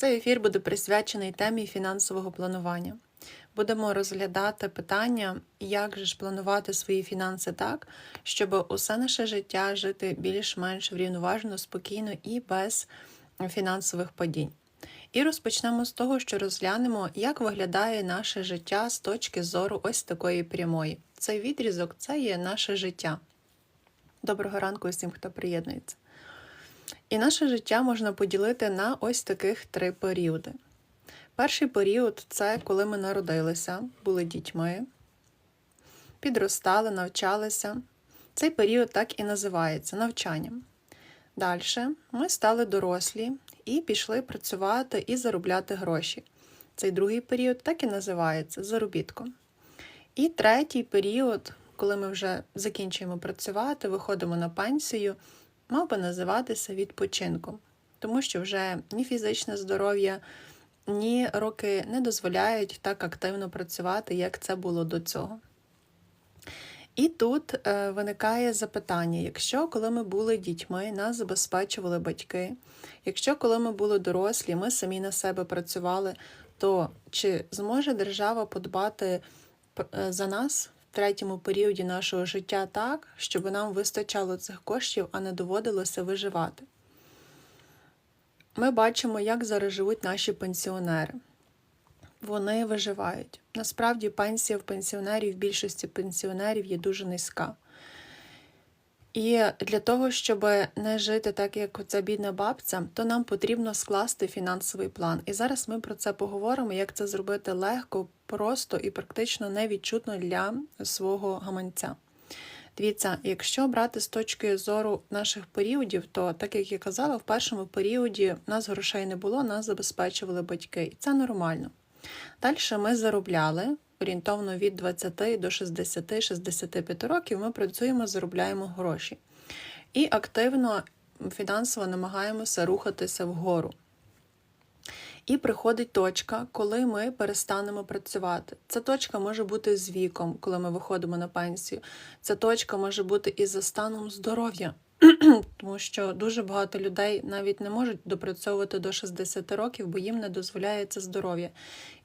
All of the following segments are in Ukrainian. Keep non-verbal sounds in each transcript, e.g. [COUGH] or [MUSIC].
Цей ефір буде присвячений темі фінансового планування. Будемо розглядати питання, як же ж планувати свої фінанси так, щоб усе наше життя жити більш-менш врівноважено, спокійно і без фінансових падінь. І розпочнемо з того, що розглянемо, як виглядає наше життя з точки зору ось такої прямої. Цей відрізок це є наше життя. Доброго ранку усім, хто приєднується. І наше життя можна поділити на ось таких три періоди. Перший період це коли ми народилися, були дітьми, підростали, навчалися. Цей період так і називається навчанням. Далі ми стали дорослі і пішли працювати і заробляти гроші. Цей другий період так і називається заробітком. І третій період, коли ми вже закінчуємо працювати, виходимо на пенсію, мав би називатися відпочинком, тому що вже ні фізичне здоров'я, ні роки не дозволяють так активно працювати, як це було до цього. І тут е, виникає запитання: якщо коли ми були дітьми, нас забезпечували батьки, якщо коли ми були дорослі, ми самі на себе працювали, то чи зможе держава подбати е, за нас третьому періоді нашого життя так, щоб нам вистачало цих коштів, а не доводилося виживати? Ми бачимо, як зараз живуть наші пенсіонери. Вони виживають. Насправді, пенсія в пенсіонерів, в більшості пенсіонерів є дуже низька. І для того, щоб не жити так, як ця бідна бабця, то нам потрібно скласти фінансовий план. І зараз ми про це поговоримо, як це зробити легко, просто і практично невідчутно для свого гаманця. Дивіться, якщо брати з точки зору наших періодів, то, так як я казала, в першому періоді нас грошей не було, нас забезпечували батьки, і це нормально. Далі ми заробляли орієнтовно від 20 до 60-65 років. Ми працюємо, заробляємо гроші. І активно фінансово намагаємося рухатися вгору. І приходить точка, коли ми перестанемо працювати. Ця точка може бути з віком, коли ми виходимо на пенсію. Ця точка може бути і за станом здоров'я, [CLEARS THROAT] тому що дуже багато людей навіть не можуть допрацьовувати до 60 років, бо їм не дозволяє це здоров'я.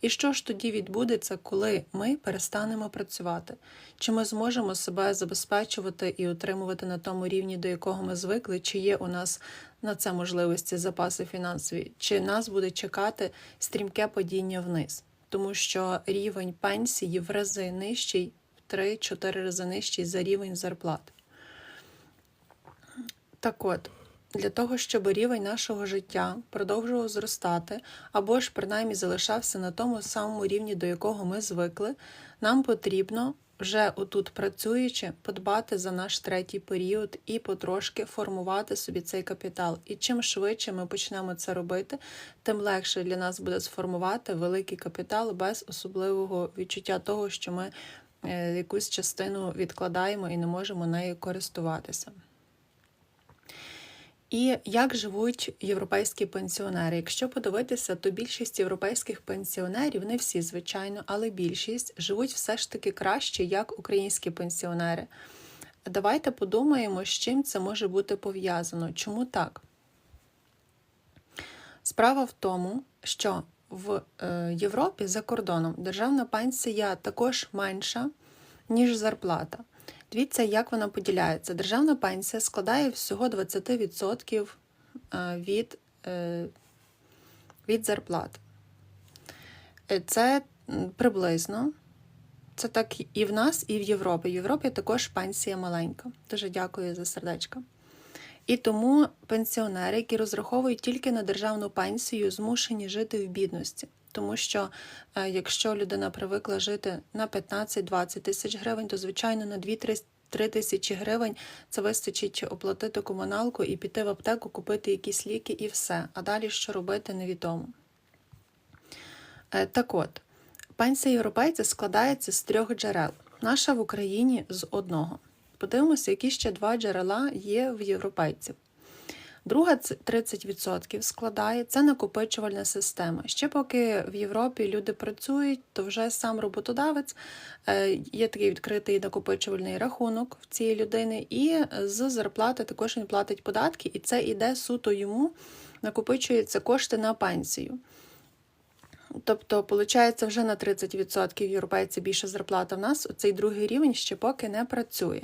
І що ж тоді відбудеться, коли ми перестанемо працювати? Чи ми зможемо себе забезпечувати і утримувати на тому рівні, до якого ми звикли, чи є у нас на це можливості запаси фінансові, чи нас буде чекати стрімке падіння вниз? Тому що рівень пенсії в рази нижчий, в 3-4 рази нижчий за рівень зарплати. Так от, для того, щоб рівень нашого життя продовжував зростати, або ж принаймні залишався на тому самому рівні, до якого ми звикли, нам потрібно вже отут працюючи, подбати за наш третій період і потрошки формувати собі цей капітал. І чим швидше ми почнемо це робити, тим легше для нас буде сформувати великий капітал без особливого відчуття того, що ми е, якусь частину відкладаємо і не можемо нею користуватися. І як живуть європейські пенсіонери? Якщо подивитися, то більшість європейських пенсіонерів, не всі, звичайно, але більшість живуть все ж таки краще, як українські пенсіонери. Давайте подумаємо, з чим це може бути пов'язано. Чому так? Справа в тому, що в е, Європі за кордоном державна пенсія також менша, ніж зарплата. Дивіться, як вона поділяється. Державна пенсія складає всього 20% е, від е, від зарплат. Е, це приблизно. Це так і в нас, і в Європі. В Європі також пенсія маленька. Дуже дякую за сердечко. І тому пенсіонери, які розраховують тільки на державну пенсію, змушені жити в бідності. Тому що якщо людина привикла жити на 15-20 тисяч гривень, то звичайно на 2-3 тисячі гривень це вистачить оплатити комуналку і піти в аптеку, купити якісь ліки і все. А далі що робити, невідомо. Е, так от, пенсія європейця складається з трьох джерел. Наша в Україні з одного. Подивимося, які ще два джерела є в європейців. Друга 30% складає це накопичувальна система. Ще поки в Європі люди працюють, то вже сам роботодавець е, є такий відкритий накопичувальний рахунок в цієї людини, і з зарплати також він платить податки, і це іде суто йому, накопичуються кошти на пенсію. Тобто, виходить, вже на 30% європейців більша зарплата в нас, цей другий рівень ще поки не працює.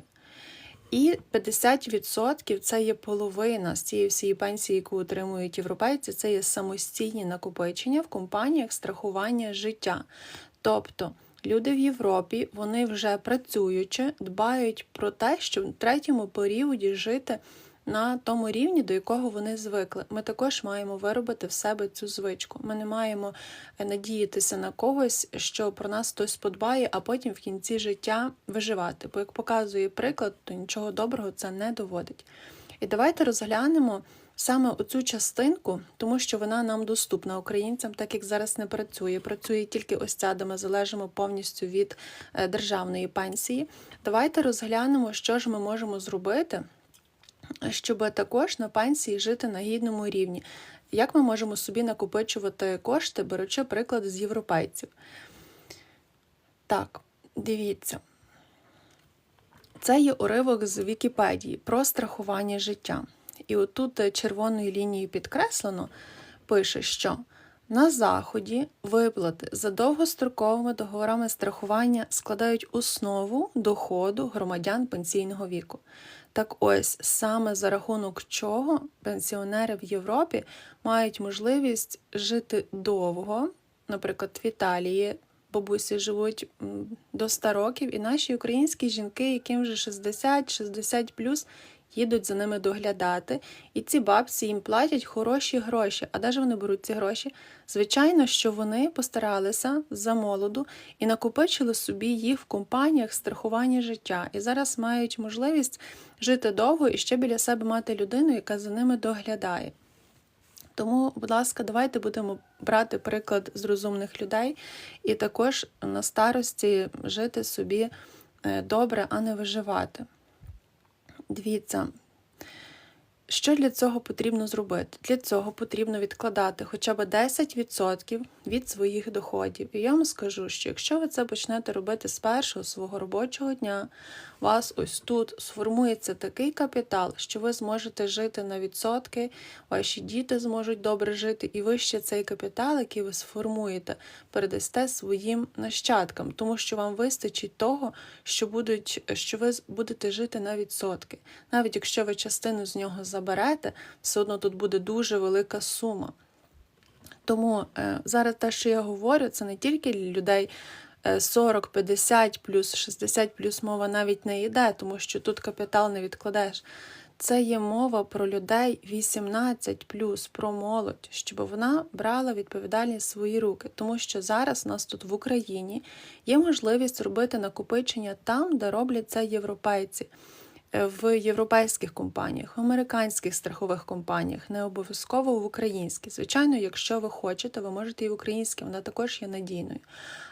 І 50% це є половина з цієї всієї пенсії, яку отримують європейці, це є самостійні накопичення в компаніях страхування життя. Тобто люди в Європі вони вже працюючи, дбають про те, щоб в третьому періоді жити на тому рівні, до якого вони звикли. Ми також маємо виробити в себе цю звичку. Ми не маємо е, надіятися на когось, що про нас хтось подбає, а потім в кінці життя виживати. Бо як показує приклад, то нічого доброго це не доводить. І давайте розглянемо саме оцю частинку, тому що вона нам доступна українцям, так як зараз не працює. Працює тільки ось ця, де ми залежимо повністю від е, державної пенсії. Давайте розглянемо, що ж ми можемо зробити щоб також на пенсії жити на гідному рівні. Як ми можемо собі накопичувати кошти, беручи приклад з європейців? Так, дивіться. Це є уривок з Вікіпедії про страхування життя. І отут червоною лінією підкреслено пише, що на Заході виплати за довгостроковими договорами страхування складають основу доходу громадян пенсійного віку. Так ось саме за рахунок чого пенсіонери в Європі мають можливість жити довго, наприклад, в Італії. Бабусі живуть до 100 років, і наші українські жінки, яким вже 60-60 їдуть за ними доглядати. І ці бабці їм платять хороші гроші. А де ж вони беруть ці гроші? Звичайно, що вони постаралися за молоду і накопичили собі їх в компаніях страхування життя. І зараз мають можливість жити довго і ще біля себе мати людину, яка за ними доглядає. Тому, будь ласка, давайте будемо брати приклад з розумних людей і також на старості жити собі е, добре, а не виживати. Дивіться, що для цього потрібно зробити? Для цього потрібно відкладати хоча б 10% від своїх доходів. І я вам скажу, що якщо ви це почнете робити з першого свого робочого дня, у вас ось тут сформується такий капітал, що ви зможете жити на відсотки, ваші діти зможуть добре жити, і ви ще цей капітал, який ви сформуєте, передасте своїм нащадкам, тому що вам вистачить того, що будуть, що ви будете жити на відсотки. Навіть якщо ви частину з нього заберете, все одно тут буде дуже велика сума. Тому е, зараз те, що я говорю, це не тільки людей 40, 50 плюс 60 плюс мова навіть не йде, тому що тут капітал не відкладеш. Це є мова про людей 18 плюс, про молодь, щоб вона брала відповідальність в свої руки. Тому що зараз у нас тут в Україні є можливість робити накопичення там, де роблять це європейці. Е, в європейських компаніях, в американських страхових компаніях, не обов'язково в українських. Звичайно, якщо ви хочете, ви можете і в українській, вона також є надійною.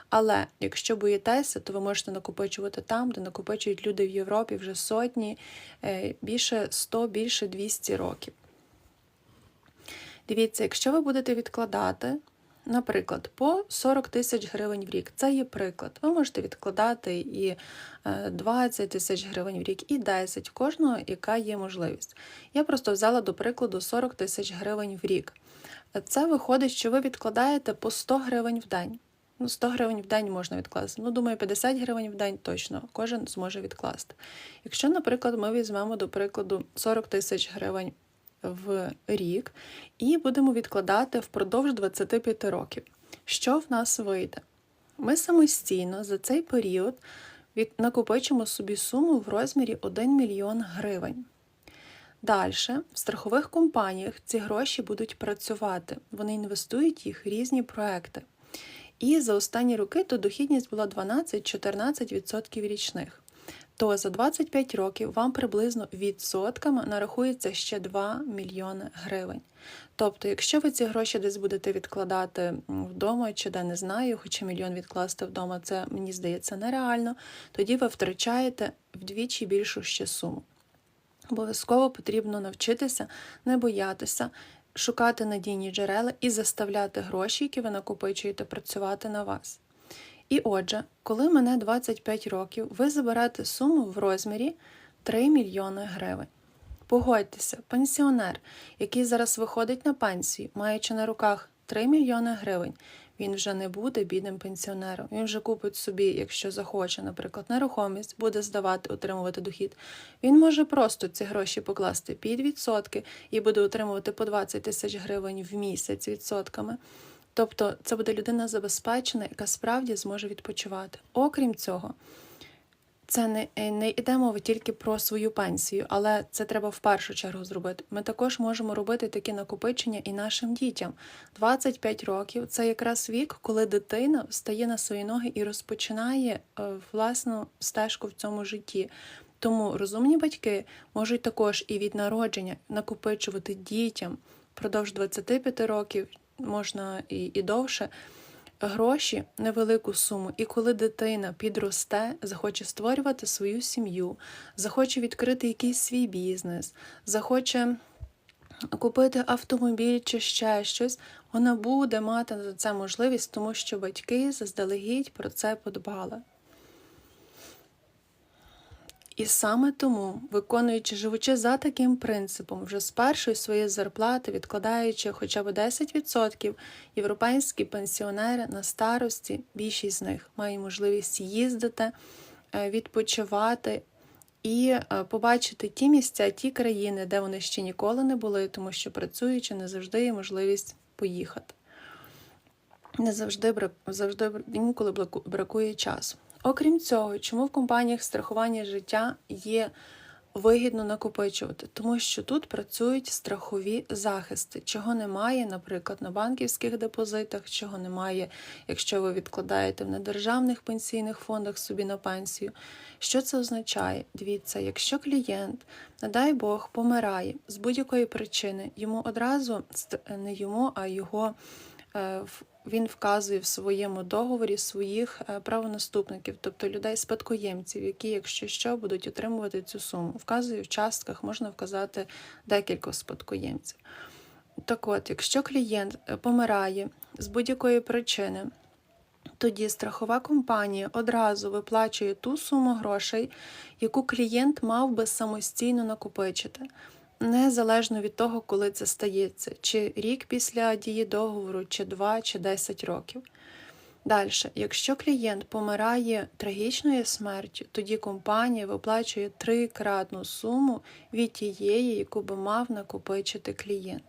Але якщо боїтеся, то ви можете накопичувати там, де накопичують люди в Європі вже сотні, е, більше 100, більше 200 років. Дивіться, якщо ви будете відкладати, наприклад, по 40 тисяч гривень в рік, це є приклад. Ви можете відкладати і 20 е, тисяч гривень в рік, і 10, кожного, яка є можливість. Я просто взяла до прикладу 40 тисяч гривень в рік. Це виходить, що ви відкладаєте по 100 гривень в день. Ну, 100 гривень в день можна відкласти. Ну, думаю, 50 гривень в день точно кожен зможе відкласти. Якщо, наприклад, ми візьмемо, до прикладу, 40 тисяч гривень в рік і будемо відкладати впродовж 25 років. Що в нас вийде? Ми самостійно за цей період накопичимо собі суму в розмірі 1 мільйон гривень. Далі, в страхових компаніях ці гроші будуть працювати, вони інвестують їх в різні проекти. І за останні роки то дохідність була 12-14% річних. То за 25 років вам приблизно відсотками нарахується ще 2 мільйони гривень. Тобто, якщо ви ці гроші десь будете відкладати вдома чи де не знаю, хоча мільйон відкласти вдома, це мені здається нереально, тоді ви втрачаєте вдвічі більшу ще суму. Обов'язково потрібно навчитися не боятися, шукати надійні джерела і заставляти гроші, які ви накопичуєте, працювати на вас. І отже, коли мене 25 років, ви заберете суму в розмірі 3 мільйони гривень. Погодьтеся, пенсіонер, який зараз виходить на пенсію, маючи на руках 3 мільйони гривень, він вже не буде бідним пенсіонером. Він вже купить собі, якщо захоче, наприклад, нерухомість, буде здавати, отримувати дохід. Він може просто ці гроші покласти під відсотки і буде отримувати по 20 тисяч гривень в місяць відсотками. Тобто це буде людина забезпечена, яка справді зможе відпочивати. Окрім цього, це не, не йде мова тільки про свою пенсію, але це треба в першу чергу зробити. Ми також можемо робити такі накопичення і нашим дітям. 25 років це якраз вік, коли дитина встає на свої ноги і розпочинає е, власну стежку в цьому житті. Тому розумні батьки можуть також і від народження накопичувати дітям впродовж 25 років, можна і, і довше гроші невелику суму, і коли дитина підросте, захоче створювати свою сім'ю, захоче відкрити якийсь свій бізнес, захоче купити автомобіль чи ще щось, вона буде мати на це можливість, тому що батьки заздалегідь про це подбали. І саме тому, виконуючи живучи за таким принципом, вже з першої своєї зарплати, відкладаючи хоча б 10%, європейські пенсіонери на старості, більшість з них має можливість їздити, е, відпочивати і е, побачити ті місця, ті країни, де вони ще ніколи не були, тому що працюючи, не завжди є можливість поїхати. Не завжди завжди інколи бракує часу. Окрім цього, чому в компаніях страхування життя є вигідно накопичувати? Тому що тут працюють страхові захисти, чого немає, наприклад, на банківських депозитах, чого немає, якщо ви відкладаєте в недержавних пенсійних фондах собі на пенсію. Що це означає? Дивіться, якщо клієнт, не дай Бог, помирає з будь-якої причини, йому одразу не йому, а його. Він вказує в своєму договорі своїх е, правонаступників, тобто людей спадкоємців, які, якщо що, будуть отримувати цю суму. Вказує в частках, можна вказати декілька спадкоємців. Так от, якщо клієнт е, помирає з будь-якої причини, тоді страхова компанія одразу виплачує ту суму грошей, яку клієнт мав би самостійно накопичити незалежно від того, коли це стається, чи рік після дії договору, чи два, чи десять років. Далі, якщо клієнт помирає трагічною смертю, тоді компанія виплачує трикратну суму від тієї, яку би мав накопичити клієнт.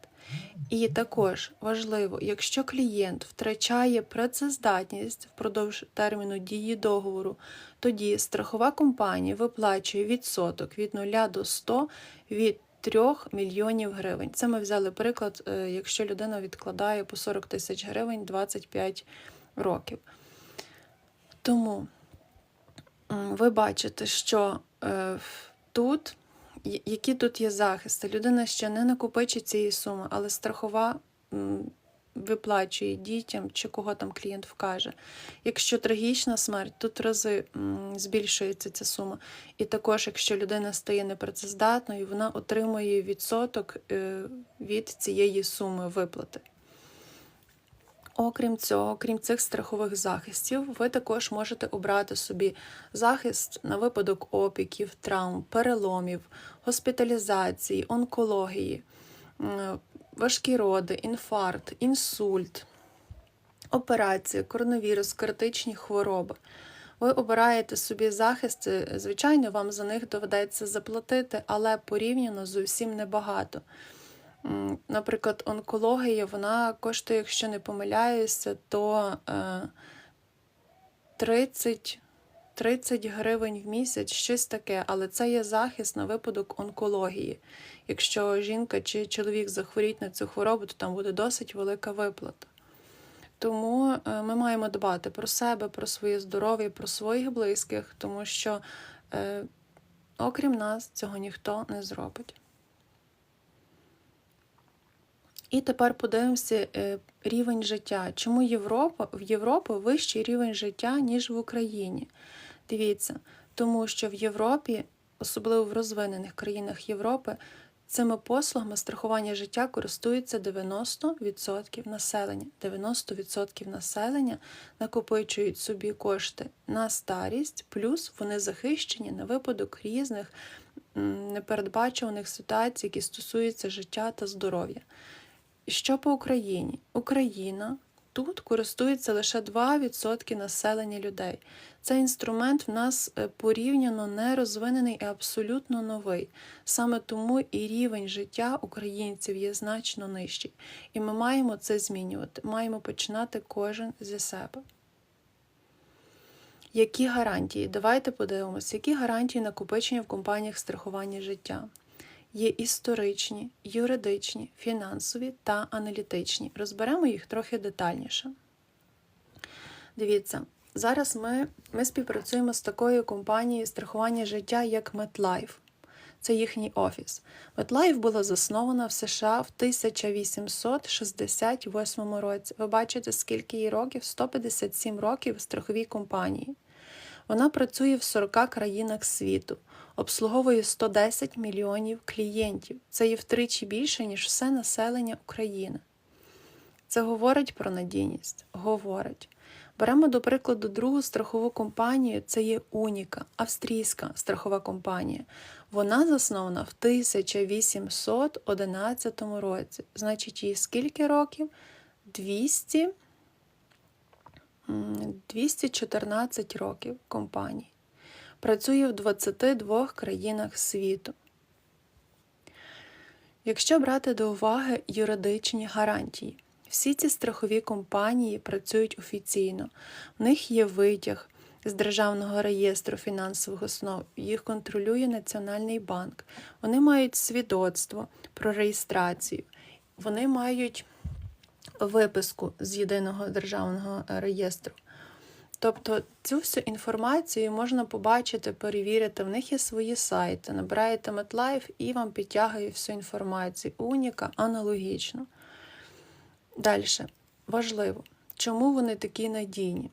І також важливо, якщо клієнт втрачає працездатність впродовж терміну дії договору, тоді страхова компанія виплачує відсоток від 0 до 100 від 3 мільйонів гривень. Це ми взяли приклад, е, якщо людина відкладає по 40 тисяч гривень 25 років. Тому ви бачите, що е, тут, які тут є захисти, людина ще не накопичить цієї суми, але страхова виплачує дітям чи кого там клієнт вкаже. Якщо трагічна смерть, тут рази збільшується ця сума. І також, якщо людина стає непрацездатною, вона отримує відсоток е, від цієї суми виплати. Окрім цього, крім цих страхових захистів, ви також можете обрати собі захист на випадок опіків, травм, переломів, госпіталізації, онкології, важкі роди, інфаркт, інсульт, операції, коронавірус, критичні хвороби. Ви обираєте собі захисти, звичайно, вам за них доведеться заплатити, але порівняно зовсім небагато. Наприклад, онкологія вона коштує, якщо не помиляюся, то 30 е, 30 гривень в місяць, щось таке, але це є захист на випадок онкології. Якщо жінка чи чоловік захворіють на цю хворобу, то там буде досить велика виплата. Тому е, ми маємо дбати про себе, про своє здоров'я, про своїх близьких, тому що, е, окрім нас, цього ніхто не зробить. І тепер подивимося е, рівень життя. Чому Європа в Європі вищий рівень життя, ніж в Україні? Дивіться, тому що в Європі особливо в розвинених країнах Європи, цими послугами страхування життя користується 90% населення. 90% населення накопичують собі кошти на старість, плюс вони захищені на випадок різних непередбачуваних ситуацій, які стосуються життя та здоров'я. Що по Україні? Україна тут користується лише 2% населення людей. Цей інструмент в нас е, порівняно не розвинений і абсолютно новий. Саме тому і рівень життя українців є значно нижчий. І ми маємо це змінювати. Маємо починати кожен зі себе. Які гарантії? Давайте подивимося, які гарантії накопичення в компаніях страхування життя. Є історичні, юридичні, фінансові та аналітичні. Розберемо їх трохи детальніше. Дивіться, зараз ми, ми співпрацюємо з такою компанією страхування життя, як MetLife. Це їхній офіс. MetLife була заснована в США в 1868 році. Ви бачите, скільки їй років? 157 років страховій компанії. Вона працює в 40 країнах світу, обслуговує 110 мільйонів клієнтів. Це є втричі більше, ніж все населення України. Це говорить про надійність. Говорить. Беремо, до прикладу, другу страхову компанію, це є Уніка, австрійська страхова компанія. Вона заснована в 1811 році. Значить, їй скільки років? 200, м, 214 років компанії. Працює в 22 країнах світу. Якщо брати до уваги юридичні гарантії, всі ці страхові компанії працюють офіційно. В них є витяг з Державного реєстру фінансових основ, їх контролює Національний банк. Вони мають свідоцтво про реєстрацію, вони мають виписку з єдиного державного реєстру. Тобто цю всю інформацію можна побачити, перевірити. В них є свої сайти. Набираєте MetLife і вам підтягує всю інформацію. Уніка аналогічно. Далі. Важливо, чому вони такі надійні?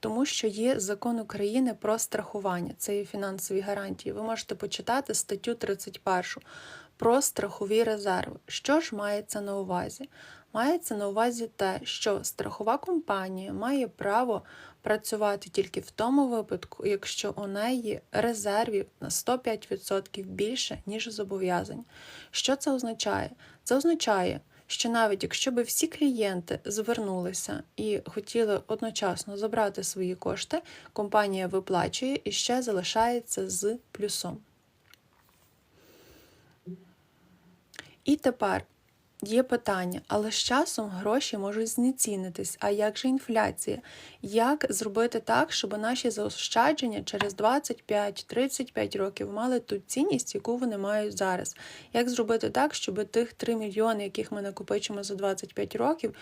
Тому що є закон України про страхування, це є фінансові гарантії. Ви можете почитати статтю 31 про страхові резерви. Що ж мається на увазі? Мається на увазі те, що страхова компанія має право працювати тільки в тому випадку, якщо у неї резервів на 105% більше, ніж зобов'язань. Що це означає? Це означає, що навіть якщо би всі клієнти звернулися і хотіли одночасно забрати свої кошти, компанія виплачує і ще залишається з плюсом. І тепер є питання, але з часом гроші можуть знецінитись. А як же інфляція? Як зробити так, щоб наші заощадження через 25-35 років мали ту цінність, яку вони мають зараз? Як зробити так, щоб тих 3 мільйони, яких ми накопичимо за 25 років,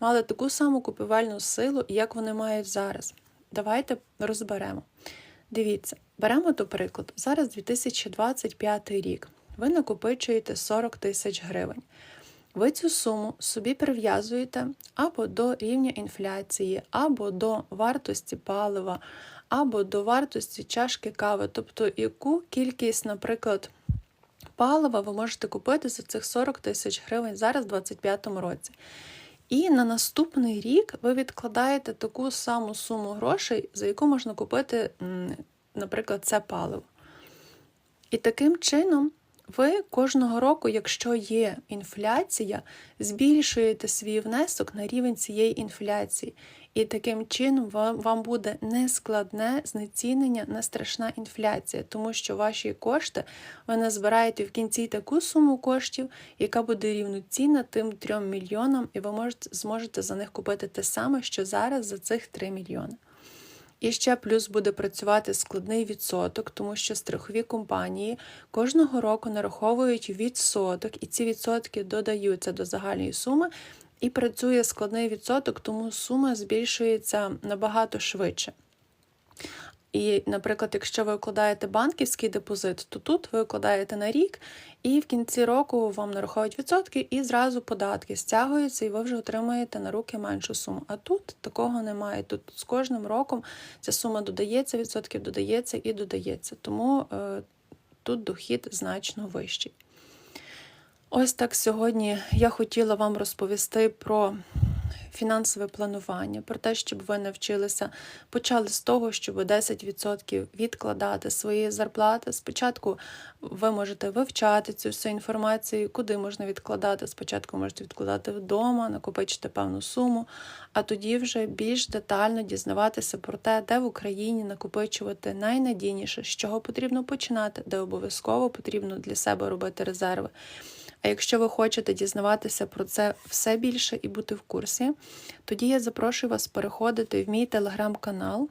мали таку саму купівельну силу, як вони мають зараз? Давайте розберемо. Дивіться, беремо до прикладу. Зараз 2025 рік. Ви накопичуєте 40 тисяч гривень. Ви цю суму собі прив'язуєте або до рівня інфляції, або до вартості палива, або до вартості чашки кави, тобто яку кількість, наприклад, палива ви можете купити за цих 40 тисяч гривень зараз в 2025 році. І на наступний рік ви відкладаєте таку саму суму грошей, за яку можна купити, наприклад, це паливо. І таким чином ви кожного року, якщо є інфляція, збільшуєте свій внесок на рівень цієї інфляції. І таким чином вам буде нескладне знецінення, не страшна інфляція, тому що ваші кошти ви назбираєте в кінці таку суму коштів, яка буде рівноцінна тим 3 мільйонам, і ви можете, зможете за них купити те саме, що зараз за цих 3 мільйони. І ще плюс буде працювати складний відсоток, тому що страхові компанії кожного року нараховують відсоток, і ці відсотки додаються до загальної суми, і працює складний відсоток, тому сума збільшується набагато швидше. І, наприклад, якщо ви укладаєте банківський депозит, то тут ви укладаєте на рік, і в кінці року вам нараховують відсотки, і зразу податки стягуються, і ви вже отримаєте на руки меншу суму. А тут такого немає. Тут з кожним роком ця сума додається, відсотків додається і додається. Тому е, тут дохід значно вищий. Ось так сьогодні я хотіла вам розповісти про фінансове планування, про те, щоб ви навчилися, почали з того, щоб 10% відкладати свої зарплати. Спочатку ви можете вивчати цю всю інформацію, куди можна відкладати. Спочатку можете відкладати вдома, накопичити певну суму, а тоді вже більш детально дізнаватися про те, де в Україні накопичувати найнадійніше, з чого потрібно починати, де обов'язково потрібно для себе робити резерви. А якщо ви хочете дізнаватися про це все більше і бути в курсі, тоді я запрошую вас переходити в мій телеграм-канал.